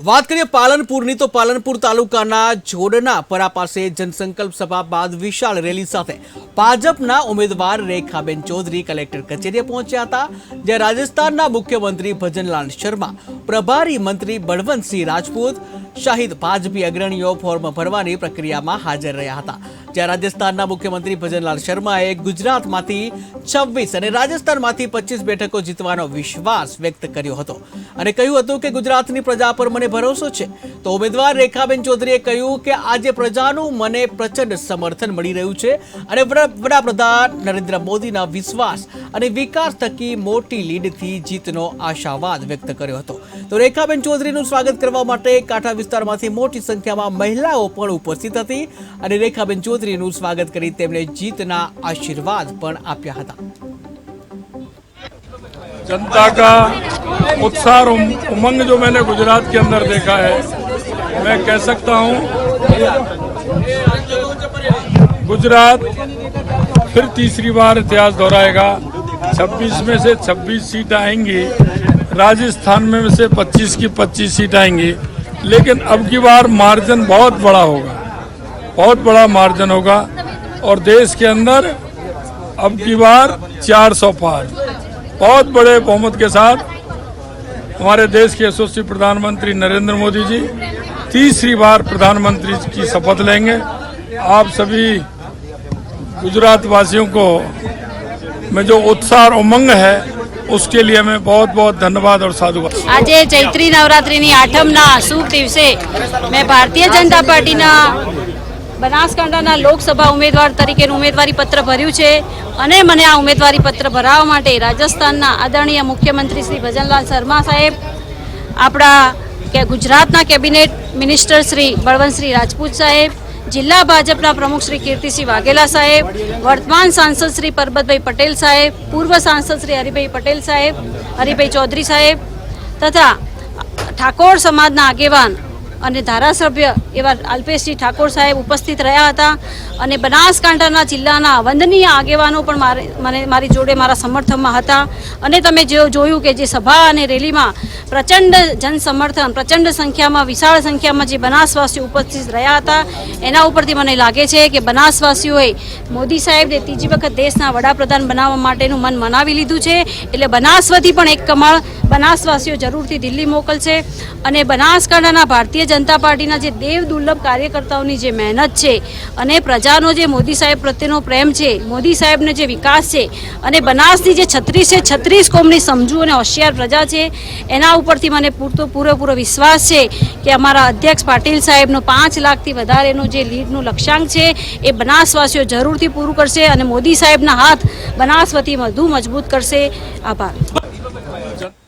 વાત કરીએ પાલનપુરની, તો પાલનપુર તાલુકાના જોડના પરા પાસે જનસંકલ્પ સભા બાદ વિશાળ રેલી સાથે ભાજપના ઉમેદવાર રેખાબેન ચૌધરી કલેક્ટર કચેરીએ પહોંચ્યા હતા, જ્યાં રાજસ્થાનના મુખ્યમંત્રી ભજનલાલ શર્મા, પ્રભારી મંત્રી બળવંતસિંહ રાજપૂત, શહીદ ભાજપી અગ્રણીઓ ફોર્મ ભરવાની પ્રક્રિયામાં હાજર રહ્યા હતા. જ્યાં રાજસ્થાનના મુખ્યમંત્રી ભજનલાલ શર્માએ ગુજરાતમાંથી છવ્વીસ અને રાજસ્થાનમાંથી પચીસ બેઠકો જીતવાનો વિશ્વાસ વ્યક્ત કર્યો હતો અને કહ્યું હતું કે ગુજરાતની પ્રજા પર મને ભરોસો છે. તો ઉમેદવાર રેખાબેન ચૌધરીએ કહ્યું કે આજે પ્રજાનું મને પ્રચંડ સમર્થન મળી રહ્યું છે અને વડાપ્રધાન નરેન્દ્ર મોદીના વિશ્વાસ અને વિકાસ થકી મોટી લીડથી જીતનો આશાવાદ વ્યક્ત કર્યો હતો. તો રેખાબેન ચૌધરીનું સ્વાગત કરવા માટે કાંઠા વિસ્તારમાંથી મોટી સંખ્યામાં મહિલાઓ પણ ઉપસ્થિત હતી અને રેખાબેન ચૌધરીનું સ્વાગત કરી તેમણે જીતના આશીર્વાદ પણ આપ્યા હતા जनता का उत्साह और उम- उमंग जो मैंने गुजरात के अंदर देखा है मैं कह सकता हूँ गुजरात फिर तीसरी बार इतिहास दोहराएगा 26 में से 26 सीट आएंगी राजस्थान में से 25 की 25 सीट आएंगी लेकिन अब की बार मार्जिन बहुत बड़ा होगा बहुत बड़ा मार्जिन होगा और देश के अंदर अब की बार 400 पार बहुत बड़े बहुमत के साथ हमारे देश के यशस्वी प्रधानमंत्री नरेंद्र मोदी जी तीसरी बार प्रधानमंत्री की शपथ लेंगे आप सभी गुजरात वासियों को में जो उत्साह और उमंग है उसके लिए मैं बहुत बहुत धन्यवाद और साधुवाद આજે ચૈત્રી નવરાત્રિની આઠમના શુભ દિવસે મેં ભારતીય જનતા પાર્ટીના બનાસકાંઠાના લોકસભા ઉમેદવાર તરીકેનું ઉમેદવારી પત્ર ભર્યું છે અને મને આ ઉમેદવારી પત્ર ભરાવવા માટે રાજસ્થાનના આદરણીય મુખ્યમંત્રી શ્રી ભજનલાલ શર્મા સાહેબ, આપણા કે ગુજરાતના કેબિનેટ મિનિસ્ટર શ્રી બળવંતશ્રી રાજપૂત સાહેબ, જિલ્લા ભાજપના પ્રમુખ શ્રી કીર્તિસિંહ વાઘેલા સાહેબ, વર્તમાન સાંસદ શ્રી પરબતભાઈ પટેલ સાહેબ, પૂર્વ સાંસદ શ્રી હરિભાઈ પટેલ સાહેબ, હરિભાઈ ચૌધરી સાહેબ તથા ઠાકોર સમાજના આગેવાન અને ધારાસભ્ય એવા અલ્પેશજી ઠાકોર સાહેબ ઉપસ્થિત રહ્યા હતા. અને બનાસકાંઠાના જિલ્લાના વંદનીય આગેવાનો પણ મારે, મને, મારી જોડે મારા સમર્થનમાં હતા. અને તમે જે જોયું કે જે સભા અને રેલીમાં પ્રચંડ જનસમર્થન, પ્રચંડ સંખ્યામાં, વિશાળ સંખ્યામાં જે બનાસવાસીઓ ઉપસ્થિત રહ્યા હતા, એના ઉપરથી મને લાગે છે કે બનાસવાસીઓએ મોદી સાહેબને ત્રીજી વખત દેશના વડાપ્રધાન બનાવવા માટેનું મન મનાવી લીધું છે. એટલે બનાસવતી પણ એક કમળ બનાસવાસીઓ જરૂરથી દિલ્હી મોકલશે. અને બનાસકાંઠાના ભારતીય જનતા પાર્ટીના જે દેવ દુર્લભ કાર્યકર્તાઓની જે મહેનત છે અને પ્રજાનો જે મોદી સાહેબ પ્રત્યેનો પ્રેમ છે, મોદી સાહેબનો જે વિકાસ છે અને બનાસની જે છત્રીસે છત્રીસ કોમની સમજુ અને હોશિયાર પ્રજા છે, એના ઉપરથી મને પૂરતો પૂરેપૂરો વિશ્વાસ છે કે અમારા અધ્યક્ષ પાટીલ સાહેબનો પાંચ લાખથી વધારેનું જે લીડનું લક્ષ્યાંક છે, એ બનાસવાસીઓ જરૂરથી પૂરું કરશે અને મોદી સાહેબના હાથ બનાસવતી વધુ મજબૂત કરશે. આભાર.